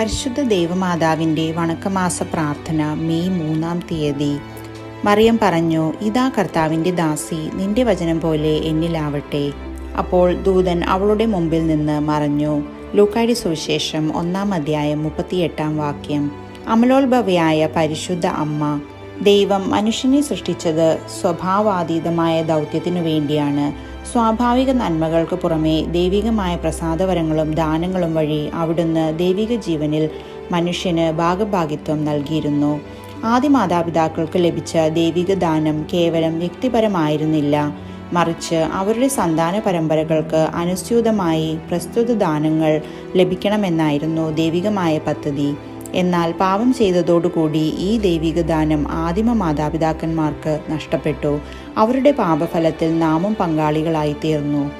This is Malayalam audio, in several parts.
പരിശുദ്ധ ദേവമാതാവിന്റെ വണക്കമാസ പ്രാർത്ഥന മെയ് മൂന്നാം തീയതി. മറിയം പറഞ്ഞു ഇതാ കർത്താവിന്റെ ദാസി നിന്റെ വചനം പോലെ എന്നിലാവട്ടെ. അപ്പോൾ ദൂതൻ അവളുടെ മുമ്പിൽ നിന്ന് മറഞ്ഞു. ലൂക്കാടി സുവിശേഷം ഒന്നാം അധ്യായം മുപ്പത്തിയെട്ടാം വാക്യം. അമലോത്ഭവയായ പരിശുദ്ധ അമ്മ ദൈവം മനുഷ്യനെ സൃഷ്ടിച്ചത് സ്വഭാവാതീതമായ ദൗത്യത്തിനു വേണ്ടിയാണ്. സ്വാഭാവിക നന്മകൾക്ക് പുറമേ ദൈവികമായ പ്രസാദവരങ്ങളും ദാനങ്ങളും വഴി അവിടുന്ന് ദൈവിക ജീവനിൽ മനുഷ്യന് ഭാഗഭാഗിത്വം നൽകിയിരുന്നു. ആദ്യ മാതാപിതാക്കൾക്ക് ലഭിച്ച ദൈവിക ദാനം കേവലം വ്യക്തിപരമായിരുന്നില്ല. മറിച്ച് അവരുടെ സന്താന പരമ്പരകൾക്ക് അനുസ്യൂതമായി പ്രസ്തുത ദാനങ്ങൾ ലഭിക്കണമെന്നായിരുന്നു ദൈവികമായ പദ്ധതി. എന്നാൽ പാപം ചെയ്തതോടുകൂടി ഈ ദൈവിക ദാനം ആദിമ മാതാപിതാക്കന്മാർക്ക് നഷ്ടപ്പെട്ടു. അവരുടെ പാപഫലത്തിൽ നാമും പങ്കാളികളായി തീർന്നു.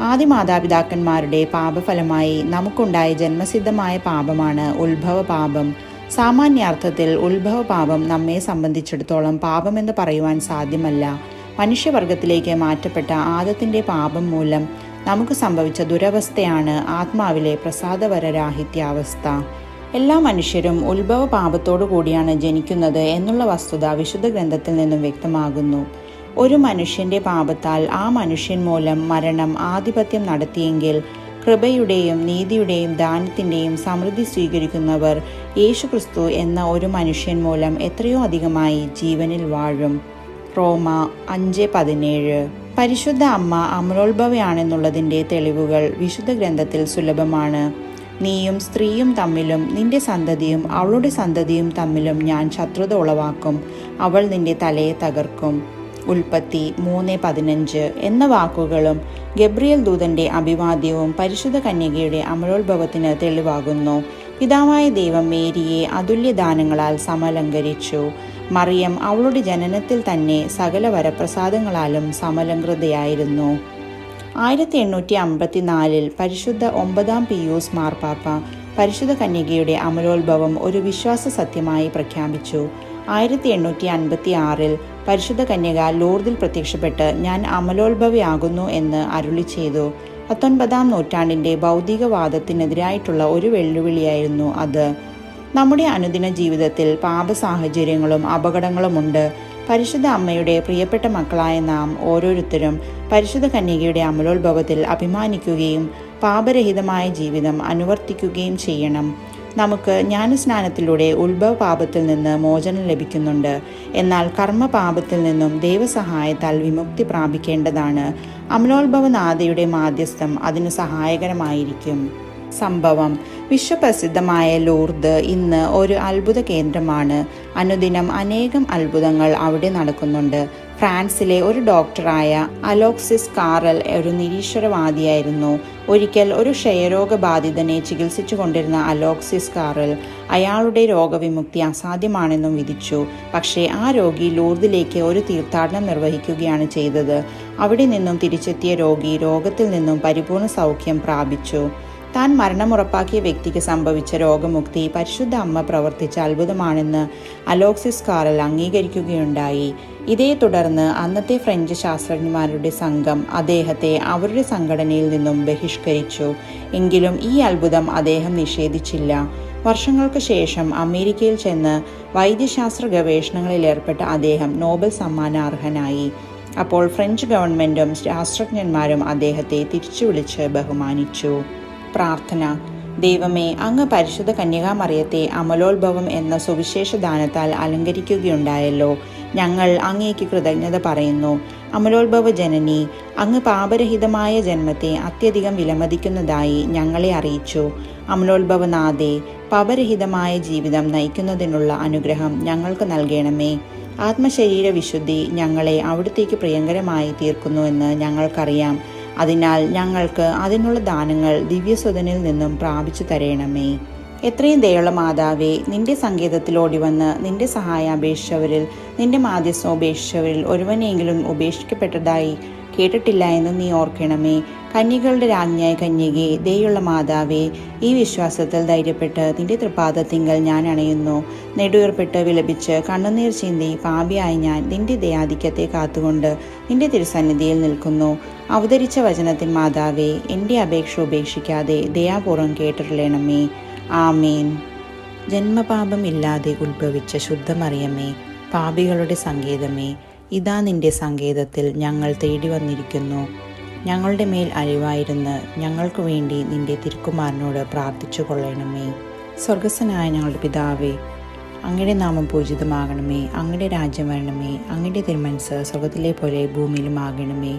ആദ്യ മാതാപിതാക്കന്മാരുടെ പാപഫലമായി നമുക്കുണ്ടായ ജന്മസിദ്ധമായ പാപമാണ് ഉത്ഭവ പാപം. സാമാന്യാർത്ഥത്തിൽ ഉത്ഭവ പാപം നമ്മെ സംബന്ധിച്ചിടത്തോളം പാപമെന്ന് പറയുവാൻ സാധ്യമല്ല. മനുഷ്യവർഗത്തിലേക്ക് മാറ്റപ്പെട്ട ആദത്തിന്റെ പാപം മൂലം നമുക്ക് സംഭവിച്ച ദുരവസ്ഥയാണ് ആത്മാവിലെ പ്രസാദവരരാഹിത്യാവസ്ഥ. എല്ലാ മനുഷ്യരും ഉത്ഭവ പാപത്തോടു കൂടിയാണ് ജനിക്കുന്നത് എന്നുള്ള വസ്തുത വിശുദ്ധ ഗ്രന്ഥത്തിൽ നിന്നും വ്യക്തമാകുന്നു. ഒരു മനുഷ്യന്റെ പാപത്താൽ ആ മനുഷ്യൻ മൂലം മരണം ആധിപത്യം നടത്തിയെങ്കിൽ കൃപയുടെയും നീതിയുടെയും ദാനത്തിന്റെയും സമൃദ്ധി സ്വീകരിക്കുന്നവർ യേശുക്രിസ്തു എന്ന ഒരു മനുഷ്യൻ മൂലം എത്രയോ അധികമായി ജീവനിൽ വാഴും. റോമ അഞ്ച് പതിനേഴ്. പരിശുദ്ധ അമ്മ അമലോത്ഭവയാണെന്നുള്ളതിന്റെ തെളിവുകൾ വിശുദ്ധ ഗ്രന്ഥത്തിൽ സുലഭമാണ്. നീയും സ്ത്രീയും തമ്മിലും നിന്റെ സന്തതിയും അവളുടെ സന്തതിയും തമ്മിലും ഞാൻ ശത്രുത ഉളവാക്കും അവൾ നിന്റെ തലയെ തകർക്കും. ഉൽപ്പത്തി മൂന്ന് പതിനഞ്ച് എന്ന വാക്കുകളും ഗബ്രിയൽ ദൂതന്റെ അഭിവാദ്യവും പരിശുദ്ധ കന്യകയുടെ അമലോത്ഭവത്തിന് തെളിവാകുന്നു. പിതാവായ ദൈവം മേരിയെ അതുല്യദാനങ്ങളാൽ സമലങ്കരിച്ചു. മറിയം അവളുടെ ജനനത്തിൽ തന്നെ സകല വരപ്രസാദങ്ങളാലും സമലങ്കൃതയായിരുന്നു. ആയിരത്തി എണ്ണൂറ്റി അമ്പത്തി നാലിൽ പരിശുദ്ധ ഒമ്പതാം പിയൂസ് മാർപ്പാപ്പ പരിശുദ്ധ കന്യകയുടെ അമലോത്ഭവം ഒരു വിശ്വാസ സത്യമായി പ്രഖ്യാപിച്ചു. ആയിരത്തി എണ്ണൂറ്റി അൻപത്തി ആറിൽ പരിശുദ്ധ കന്യക ലൂർദിൽ പ്രത്യക്ഷപ്പെട്ട് ഞാൻ അമലോത്ഭവയാകുന്നു എന്ന് അരുളി ചെയ്തു. പത്തൊൻപതാം നൂറ്റാണ്ടിന്റെ ഭൗതികവാദത്തിനെതിരായിട്ടുള്ള ഒരു വെല്ലുവിളിയായിരുന്നു അത്. നമ്മുടെ അനുദിന ജീവിതത്തിൽ പാപ സാഹചര്യങ്ങളും അപകടങ്ങളുമുണ്ട്. പരിശുദ്ധ അമ്മയുടെ പ്രിയപ്പെട്ട മക്കളായ നാം ഓരോരുത്തരും പരിശുദ്ധ കന്യകയുടെ അമലോത്ഭവത്തിൽ അഭിമാനിക്കുകയും പാപരഹിതമായ ജീവിതം അനുവർത്തിക്കുകയും ചെയ്യണം. നമുക്ക് ജ്ഞാനസ്നാനത്തിലൂടെ ഉത്ഭവ പാപത്തിൽ നിന്ന് മോചനം ലഭിക്കുന്നുണ്ട്. എന്നാൽ കർമ്മപാപത്തിൽ നിന്നും ദൈവസഹായത്താൽ വിമുക്തി പ്രാപിക്കേണ്ടതാണ്. അമലോത്ഭവനാഥയുടെ മാധ്യസ്ഥം അതിന് സഹായകരമായിരിക്കും. സംഭവം. വിശ്വപ്രസിദ്ധമായ ലൂർദ് ഇന്ന് ഒരു അത്ഭുത കേന്ദ്രമാണ്. അനുദിനം അനേകം അത്ഭുതങ്ങൾ അവിടെ നടക്കുന്നുണ്ട്. ഫ്രാൻസിലെ ഒരു ഡോക്ടറായ അലോക്സിസ് കാറൽ ഒരു നിരീശ്വരവാദിയായിരുന്നു. ഒരിക്കൽ ഒരു ക്ഷയരോഗബാധിതനെ ചികിത്സിച്ചു കൊണ്ടിരുന്ന അലോക്സിസ് കാറൽ അയാളുടെ രോഗവിമുക്തി അസാധ്യമാണെന്നും വിധിച്ചു. പക്ഷേ ആ രോഗി ലൂർദിലേക്ക് ഒരു തീർത്ഥാടനം നിർവഹിക്കുകയാണ് ചെയ്തത്. അവിടെ നിന്നും തിരിച്ചെത്തിയ രോഗി രോഗത്തിൽ നിന്നും പരിപൂർണ സൗഖ്യം പ്രാപിച്ചു. താൻ മരണമുറപ്പാക്കിയ വ്യക്തിക്ക് സംഭവിച്ച രോഗമുക്തി പരിശുദ്ധ അമ്മ പ്രവർത്തിച്ച അത്ഭുതമാണെന്ന് അലോക്സിസ് കാറൽ അംഗീകരിക്കുകയുണ്ടായി. ഇതേ തുടർന്ന് അന്നത്തെ ഫ്രഞ്ച് ശാസ്ത്രജ്ഞന്മാരുടെ സംഘം അദ്ദേഹത്തെ അവരുടെ സംഘടനയിൽ നിന്നും ബഹിഷ്കരിച്ചു. എങ്കിലും ഈ അത്ഭുതം അദ്ദേഹം നിഷേധിച്ചില്ല. വർഷങ്ങൾക്ക് ശേഷം അമേരിക്കയിൽ ചെന്ന് വൈദ്യശാസ്ത്ര ഗവേഷണങ്ങളിൽ ഏർപ്പെട്ട അദ്ദേഹം നോബൽ സമ്മാനാർഹനായി. അപ്പോൾ ഫ്രഞ്ച് ഗവൺമെന്റും ശാസ്ത്രജ്ഞന്മാരും അദ്ദേഹത്തെ തിരിച്ചു വിളിച്ച് ബഹുമാനിച്ചു. പ്രാർത്ഥന. ദൈവമേ അങ്ങ് പരിശുദ്ധ കന്യകാമറിയത്തെ അമലോത്ഭവം എന്ന സുവിശേഷ ദാനത്താൽ അലങ്കരിക്കുകയുണ്ടായല്ലോ. ഞങ്ങൾ അങ്ങേക്ക് കൃതജ്ഞത പറയുന്നു. അമലോത്ഭവ ജനനി അങ്ങ് പാപരഹിതമായ ജന്മത്തെ അത്യധികം വിലമതിക്കുന്നതായി ഞങ്ങളെ അറിയിച്ചു. അമലോത്ഭവനാഥേ പാപരഹിതമായ ജീവിതം നയിക്കുന്നതിനുള്ള അനുഗ്രഹം ഞങ്ങൾക്ക് നൽകണമേ. ആത്മശരീര വിശുദ്ധി ഞങ്ങളെ അവിടുത്തേക്ക് പ്രിയങ്കരമായി തീർക്കുന്നുവെന്ന് ഞങ്ങൾക്കറിയാം. അതിനാൽ ഞങ്ങൾക്ക് അതിനുള്ള ദാനങ്ങൾ ദിവ്യസ്വതനിൽ നിന്നും പ്രാപിച്ചു തരയണമേ എത്രയും ദയുള്ള മാതാവേ നിന്റെ സങ്കേതത്തിലോടി വന്ന് നിന്റെ സഹായം അപേക്ഷിച്ചവരിൽ നിന്റെ മാധ്യസ്ഥം ഉപേക്ഷിച്ചവരിൽ ഒരുവനെങ്കിലും ഉപേക്ഷിക്കപ്പെട്ടതായി കേട്ടിട്ടില്ല എന്ന് നീ ഓർക്കണമേ. കന്യകളുടെ രാജ്ഞിയായ കന്യകെ ദയുള്ള മാതാവേ ഈ വിശ്വാസത്തിൽ ധൈര്യപ്പെട്ട് നിന്റെ തൃപാദത്തിങ്കൽ ഞാൻ അണയുന്നു. നെടുവേർപ്പെട്ട് വിലപിച്ച് കണ്ണുനീർ ചിന്തി പാപിയായി ഞാൻ നിന്റെ ദയാധിക്യത്തെ കാത്തുകൊണ്ട് നിന്റെ തിരുസന്നിധിയിൽ നിൽക്കുന്നു. അവതരിച്ച വചനത്തിൽ മാതാവേ എന്റെ അപേക്ഷ ഉപേക്ഷിക്കാതെ ദയാപൂർവം കേട്ടിരളണമേ. ആമേൻ. ജന്മപാപമില്ലാതെ ഉത്ഭവിച്ച ശുദ്ധമറിയമേ പാപികളുടെ സങ്കേതമേ ഇതാ നിന്റെ സങ്കേതത്തിൽ ഞങ്ങൾ തേടി വന്നിരിക്കുന്നു. ഞങ്ങളുടെ മേൽ അഴിവായിരുന്ന് ഞങ്ങൾക്ക് വേണ്ടി നിന്റെ തിരുക്കുമാരനോട് പ്രാർത്ഥിച്ചു കൊള്ളണമേ സ്വർഗസ്വനായ ഞങ്ങളുടെ പിതാവേ അങ്ങയുടെ നാമം പൂജിതമാകണമേ അങ്ങയുടെ രാജ്യം വരണമേ അങ്ങയുടെ തിരുമനസ് സ്വർഗത്തിലെ പോലെ ഭൂമിയിലും ആകണമേ.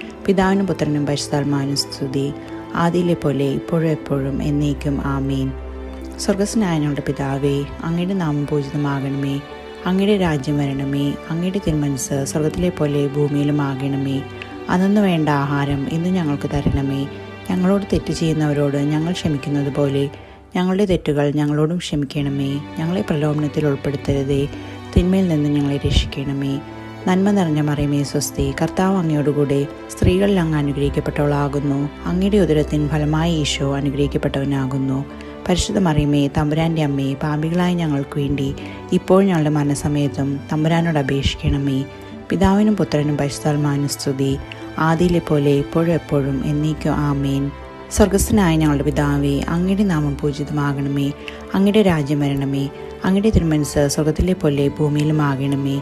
പിതാവിനും പുത്രനും പരിശുദ്ധാത്മാവിനും സ്തുതി. ആദിയിലെ പോലെ ഇപ്പോഴും എപ്പോഴും എന്നേക്കും ആമേൻ. സ്വർഗസ്നായ ഞങ്ങളുടെ പിതാവേ അങ്ങയുടെ നാമം പൂജിതമാകണമേ. അങ്ങയുടെ രാജ്യം വരണമേ. അങ്ങയുടെ തിരുമനസ് സ്വർഗത്തിലെ പോലെ ഭൂമിയിലും ആകണമേ. അന്നു വേണ്ട ആഹാരം ഇന്ന് ഞങ്ങൾക്ക് തരണമേ. ഞങ്ങളോട് തെറ്റ് ചെയ്യുന്നവരോട് ഞങ്ങൾ ക്ഷമിക്കുന്നത് പോലെ ഞങ്ങളുടെ തെറ്റുകൾ ഞങ്ങളോടും ക്ഷമിക്കണമേ. ഞങ്ങളെ പ്രലോഭനത്തിൽ ഉൾപ്പെടുത്തരുതേ. തിന്മയിൽ നിന്ന് ഞങ്ങളെ രക്ഷിക്കണമേ. നന്മ നിറഞ്ഞ മറിയമേ സ്വസ്തി കർത്താവ് അങ്ങയോടുകൂടെ സ്ത്രീകളിൽ അങ്ങ് അനുഗ്രഹിക്കപ്പെട്ടവളാകുന്നു. അങ്ങയുടെ ഉദരത്തിൻ ഫലമായി ഈശോ അനുഗ്രഹിക്കപ്പെട്ടവനാകുന്നു. പരിശുദ്ധ മറിയമേ തമ്പുരാന്റെ അമ്മയെ പാപികളായ ഞങ്ങൾക്ക് വേണ്ടി ഇപ്പോൾ ഞങ്ങളുടെ മരണസമയത്തും തമ്പുരാനോട് അപേക്ഷിക്കണമേ. പിതാവിനും പുത്രനും പരിശുദ്ധാത്മാവിനും സ്തുതി. ആദിയിലെ പോലെ ഇപ്പോഴും എപ്പോഴും എന്നേക്കും ആമേൻ. സ്വർഗസ്ഥനായ ഞങ്ങളുടെ പിതാവേ അങ്ങയുടെ നാമം പൂജിതമാകണമേ. അങ്ങയുടെ രാജ്യം വരണമേ. അങ്ങയുടെ തിരുമനസ് സ്വർഗത്തിലെ പോലെ ഭൂമിയിലും ആകണമേ.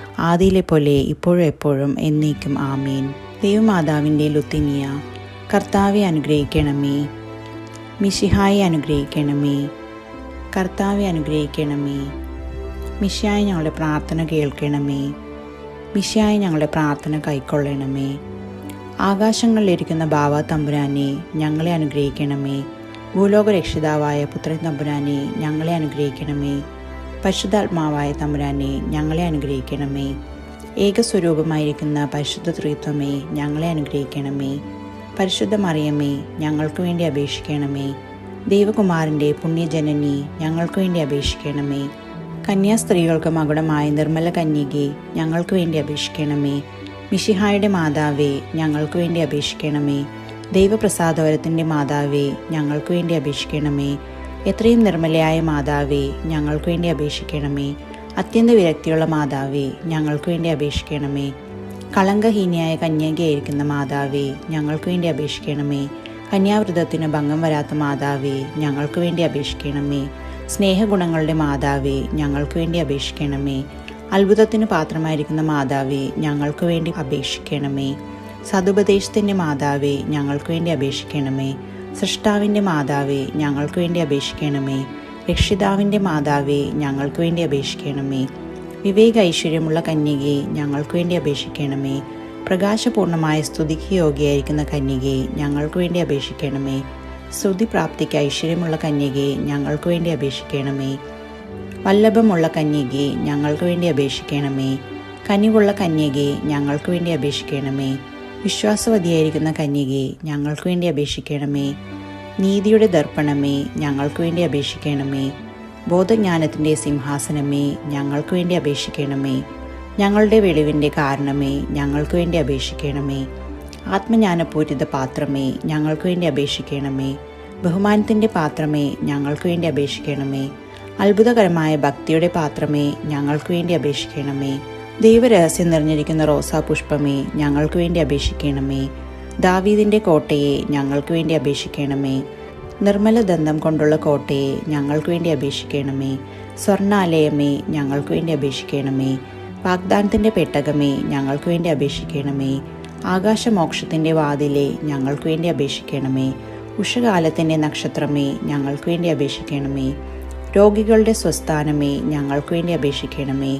ആദിയിലെ പോലെ ഇപ്പോഴും എപ്പോഴും എന്നേക്കും ആമീൻ. ദൈവമാതാവിന്റെ ലുത്തിനിയ കർത്താവെ അനുഗ്രഹിക്കണമേ. മിഷിഹായി അനുഗ്രഹിക്കണമേ. കർത്താവെ അനുഗ്രഹിക്കണമേ. മിഷിയായി ഞങ്ങളുടെ പ്രാർത്ഥന കേൾക്കണമേ. മിഷിയായി ഞങ്ങളുടെ പ്രാർത്ഥന കൈക്കൊള്ളണമേ. ആകാശങ്ങളിലിരിക്കുന്ന ബാവ തമ്പുരാനെ ഞങ്ങളെ അനുഗ്രഹിക്കണമേ. ഭൂലോക രക്ഷിതാവായ പുത്രൻ തമ്പുരാനെ ഞങ്ങളെ അനുഗ്രഹിക്കണമേ. പരിശുദ്ധാത്മാവായ തമ്പുരാനെ ഞങ്ങളെ അനുഗ്രഹിക്കണമേ. ഏകസ്വരൂപമായിരിക്കുന്ന പരിശുദ്ധ ത്രിത്വമേ ഞങ്ങളെ അനുഗ്രഹിക്കണമേ. പരിശുദ്ധ മറിയമേ ഞങ്ങൾക്ക് വേണ്ടി അപേക്ഷിക്കണമേ. ദൈവകുമാരന്റെ പുണ്യജനനി ഞങ്ങൾക്ക് വേണ്ടി അപേക്ഷിക്കണമേ. കന്യാസ്ത്രീകൾക്ക് മകുടമായ നിർമ്മല കന്യകെ ഞങ്ങൾക്ക് വേണ്ടി അപേക്ഷിക്കണമേ. മിഷിഹായുടെ മാതാവേ ഞങ്ങൾക്ക് വേണ്ടി അപേക്ഷിക്കണമേ. ദൈവപ്രസാദവരത്തിന്റെ മാതാവേ ഞങ്ങൾക്ക് വേണ്ടി അപേക്ഷിക്കണമേ. എത്രയും നിർമ്മലയായ മാതാവേ ഞങ്ങൾക്ക് വേണ്ടി അപേക്ഷിക്കണമേ. അത്യന്ത വിരക്തിയുള്ള മാതാവേ ഞങ്ങൾക്ക് വേണ്ടി അപേക്ഷിക്കണമേ. കളങ്കഹീനിയായ കന്യകയായിരിക്കുന്ന മാതാവേ ഞങ്ങൾക്ക് വേണ്ടി അപേക്ഷിക്കണമേ. കന്യാവ്രതത്തിന് ഭംഗം വരാത്ത മാതാവേ ഞങ്ങൾക്ക് വേണ്ടി അപേക്ഷിക്കണമേ. സ്നേഹഗുണങ്ങളുടെ മാതാവേ ഞങ്ങൾക്ക് വേണ്ടി അപേക്ഷിക്കണമേ. അത്ഭുതത്തിന് പാത്രമായിരിക്കുന്ന മാതാവേ ഞങ്ങൾക്ക് വേണ്ടി അപേക്ഷിക്കണമേ. സതുപദേശത്തിന്റെ മാതാവേ ഞങ്ങൾക്ക് വേണ്ടി അപേക്ഷിക്കണമേ. സൃഷ്ടാവിന്റെ മാതാവേ ഞങ്ങൾക്ക് വേണ്ടി അപേക്ഷിക്കണമേ. രക്ഷിതാവിന്റെ മാതാവേ ഞങ്ങൾക്ക് വേണ്ടി അപേക്ഷിക്കണമേ. വിവേക ഐശ്വര്യമുള്ള കന്യകയെ ഞങ്ങൾക്ക് വേണ്ടി അപേക്ഷിക്കണമേ. പ്രകാശപൂർണമായ സ്തുതിക്ക് യോഗ്യയായിരിക്കുന്ന കന്യകയെ ഞങ്ങൾക്ക് വേണ്ടി അപേക്ഷിക്കണമേ. സ്തുതി പ്രാപ്തിക്ക് ഐശ്വര്യമുള്ള കന്യകയെ ഞങ്ങൾക്ക് വേണ്ടി അപേക്ഷിക്കണമേ. വല്ലഭമുള്ള കന്യകയെ ഞങ്ങൾക്ക് വേണ്ടി അപേക്ഷിക്കണമേ. കനിവുള്ള കന്യകയെ ഞങ്ങൾക്ക് വേണ്ടി അപേക്ഷിക്കണമേ. വിശ്വാസവതിയായിരിക്കുന്ന കന്യകയെ ഞങ്ങൾക്ക് വേണ്ടി അപേക്ഷിക്കണമേ. നീതിയുടെ ദർപ്പണമേ ഞങ്ങൾക്ക് വേണ്ടി അപേക്ഷിക്കണമേ. ബോധജ്ഞാനത്തിന്റെ സിംഹാസനമേ ഞങ്ങൾക്ക് വേണ്ടി അപേക്ഷിക്കണമേ. ഞങ്ങളുടെ വെളിവിന്റെ കാരണമേ ഞങ്ങൾക്ക് വേണ്ടി അപേക്ഷിക്കണമേ. ആത്മജ്ഞാനപൂരിത പാത്രമേ ഞങ്ങൾക്ക് വേണ്ടി അപേക്ഷിക്കണമേ. ബഹുമാനത്തിന്റെ പാത്രമേ ഞങ്ങൾക്ക് വേണ്ടി അപേക്ഷിക്കണമേ. അത്ഭുതകരമായ ഭക്തിയുടെ പാത്രമേ ഞങ്ങൾക്ക് വേണ്ടി അപേക്ഷിക്കണമേ. ദൈവരഹസ്യം നിറഞ്ഞിരിക്കുന്ന റോസാ പുഷ്പമേ ഞങ്ങൾക്ക് വേണ്ടി അപേക്ഷിക്കണമേ. ദാവീദിന്റെ കോട്ടയെ ഞങ്ങൾക്ക് വേണ്ടി അപേക്ഷിക്കണമേ. നിർമ്മല ദന്തം കൊണ്ടുള്ള കോട്ടയെ ഞങ്ങൾക്ക് വേണ്ടി അപേക്ഷിക്കണമേ. സ്വർണാലയമേ ഞങ്ങൾക്ക് വേണ്ടി അപേക്ഷിക്കണമേ. വാഗ്ദാനത്തിന്റെ പെട്ടകമേ ഞങ്ങൾക്ക് വേണ്ടി അപേക്ഷിക്കണമേ. ആകാശമോക്ഷത്തിന്റെ വാതിലെ ഞങ്ങൾക്ക് വേണ്ടി അപേക്ഷിക്കണമേ. ഉഷകാലത്തിന്റെ നക്ഷത്രമേ ഞങ്ങൾക്ക് വേണ്ടി അപേക്ഷിക്കണമേ. രോഗികളുടെ സ്വസ്ഥാനമേ ഞങ്ങൾക്ക് വേണ്ടി അപേക്ഷിക്കണമേ.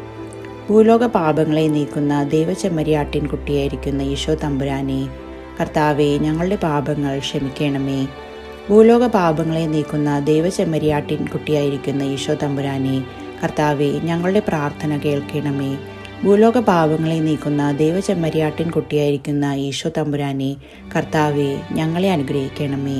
ഭൂലോക പാപങ്ങളെ നീക്കുന്ന ദൈവചെമ്മരിയാട്ടിൻ കുട്ടിയായിരിക്കുന്ന ഈശോ തമ്പുരാനെ കർത്താവെ ഞങ്ങളുടെ പാപങ്ങൾ ക്ഷമിക്കണമേ. ഭൂലോക പാപങ്ങളെ നീക്കുന്ന ദൈവചെമ്മരിയാട്ടിൻ കുട്ടിയായിരിക്കുന്ന ഈശോ തമ്പുരാനെ കർത്താവെ ഞങ്ങളുടെ പ്രാർത്ഥന കേൾക്കണമേ. ഭൂലോക പാപങ്ങളെ നീക്കുന്ന ദൈവചെമ്മരിയാട്ടിൻ കുട്ടിയായിരിക്കുന്ന ഈശോ തമ്പുരാനെ കർത്താവെ ഞങ്ങളെ അനുഗ്രഹിക്കണമേ.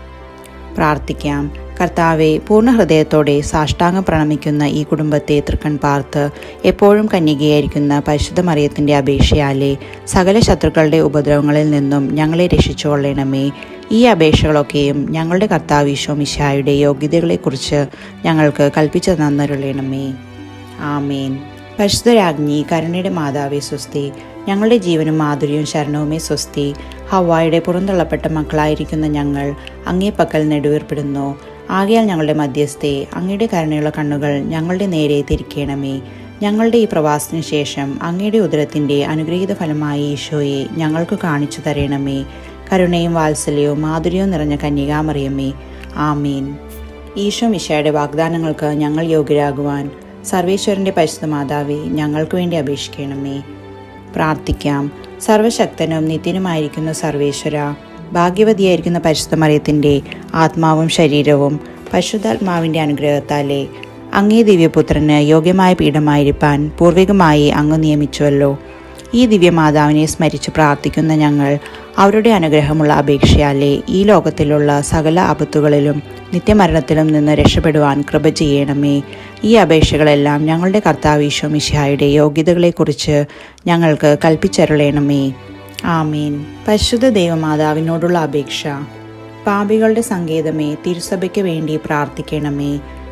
പ്രാർത്ഥിക്കാം. കർത്താവെ പൂർണ ഹൃദയത്തോടെ സാഷ്ടാംഗം പ്രണമിക്കുന്ന ഈ കുടുംബത്തെ തൃക്കൺ പാർത്ത് എപ്പോഴും കന്യകയായിരിക്കുന്ന പരിശുദ്ധ മറിയത്തിന്റെ അപേക്ഷയാലെ സകല ശത്രുക്കളുടെ ഉപദ്രവങ്ങളിൽ നിന്നും ഞങ്ങളെ രക്ഷിച്ചുകൊള്ളണമേ. ഈ അപേക്ഷകളൊക്കെയും ഞങ്ങളുടെ കർത്താവ് ഈശോ മിശായുടെ യോഗ്യതകളെക്കുറിച്ച് ഞങ്ങൾക്ക് കൽപ്പിച്ചു തന്നരുളണമേ. ആമേൻ. പരിശുദ്ധരാജ്ഞി കരുണയുടെ മാതാവേ സ്വസ്തി ഞങ്ങളുടെ ജീവനും മാധുര്യവും ശരണവുമേ സ്വസ്തി ഹവായുടെ പുറന്തള്ളപ്പെട്ട മക്കളായിരിക്കുന്ന ഞങ്ങൾ അങ്ങേ പക്കൽ നെടുവേർപ്പെടുന്നു. ആകയാൽ ഞങ്ങളുടെ മധ്യസ്ഥേ അങ്ങയുടെ കരുണയുള്ള കണ്ണുകൾ ഞങ്ങളുടെ നേരെ തിരിക്കണമേ. ഞങ്ങളുടെ ഈ പ്രവാസത്തിന് ശേഷം അങ്ങയുടെ ഉദരത്തിന്റെ അനുഗ്രഹീത ഫലമായി ഈശോയെ ഞങ്ങൾക്ക് കാണിച്ചു തരണമേ. കരുണയും വാത്സല്യവും മാധുര്യവും നിറഞ്ഞ കന്യകാമറിയമ്മേ ആമീൻ. ഈശോ മിശയുടെ വാഗ്ദാനങ്ങൾക്ക് ഞങ്ങൾ യോഗ്യരാകുവാൻ സർവേശ്വരന്റെ പരിശുദ്ധ മാതാവേ ഞങ്ങൾക്ക് വേണ്ടി അപേക്ഷിക്കണമേ. പ്രാർത്ഥിക്കാം. സർവശക്തനും നിത്യനുമായിരിക്കുന്ന സർവേശ്വര ഭാഗ്യവതിയായിരിക്കുന്ന പരിശുദ്ധ മറിയത്തിന്റെ ആത്മാവും ശരീരവും പരിശുദ്ധാത്മാവിന്റെ അനുഗ്രഹത്താലെ അങ്ങേ ദിവ്യപുത്രന് യോഗ്യമായ പീഠമായിരിക്കാൻ പൂർവികമായി അങ്ങ് നിയമിച്ചുവല്ലോ. ഈ ദിവ്യമാതാവിനെ സ്മരിച്ച് പ്രാർത്ഥിക്കുന്ന ഞങ്ങൾ അവരുടെ അനുഗ്രഹമുള്ള അപേക്ഷയാലേ ഈ ലോകത്തിലുള്ള സകല ആപത്തുകളിലും നിത്യമരണത്തിലും നിന്ന് രക്ഷപ്പെടുവാൻ കൃപ ചെയ്യണമേ. ഈ അപേക്ഷകളെല്ലാം ഞങ്ങളുടെ കർത്താവ് ഈശോ മിശിഹായുടെ യോഗ്യതകളെക്കുറിച്ച് ഞങ്ങൾക്ക് കൽപ്പിച്ചരുളയണമേ ആമീൻ. പരിശുദ്ധ ദേവമാതാവിനോടുള്ള അപേക്ഷ. പാപികളുടെ സങ്കേതമേ തിരുസഭയ്ക്ക് വേണ്ടി പ്രാർത്ഥിക്കണമേ.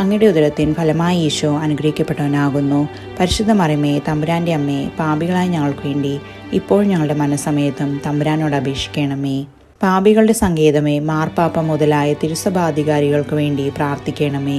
അങ്ങയുടെ ഉദരത്തിൻ ഫലമായി ഈശോ അനുഗ്രഹിക്കപ്പെട്ടവനാകുന്നു. പരിശുദ്ധ മറിമേ തമ്പുരാന്റെ അമ്മേ പാപികളായ ഞങ്ങൾക്ക് വേണ്ടി ഇപ്പോൾ ഞങ്ങളുടെ മനസ്സമയത്തും തമ്പുരാനോട് അപേക്ഷിക്കണമേ. പാപികളുടെ സങ്കേതമേ മാർപ്പാപ്പ മുതലായ തിരുസഭാധികാരികൾക്ക് വേണ്ടി പ്രാർത്ഥിക്കണമേ.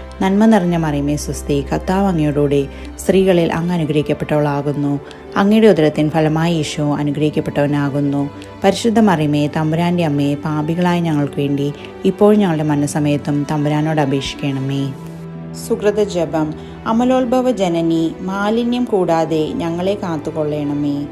നന്മ നിറഞ്ഞ മറിയമേ സ്വസ്തി. കർത്താവ് അങ്ങയോടുകൂടി സ്ത്രീകളിൽ അങ്ങ് അനുഗ്രഹിക്കപ്പെട്ടവളാകുന്നു. അങ്ങയുടെ ഉദരത്തിൻ ഫലമായി ഈശോ അനുഗ്രഹിക്കപ്പെട്ടവനാകുന്നു. പരിശുദ്ധ മറിയമേ തമ്പുരാന്റെ അമ്മയെ പാപികളായ ഞങ്ങൾക്ക് വേണ്ടി ഇപ്പോൾ ഞങ്ങളുടെ മനസ്സമയത്തും തമ്പുരാനോട് അപേക്ഷിക്കണമേ. സുഹൃത ജപം. അമലോത്ഭവ ജനനി മാലിന്യം കൂടാതെ ഞങ്ങളെ കാത്തുകൊള്ളണമേ.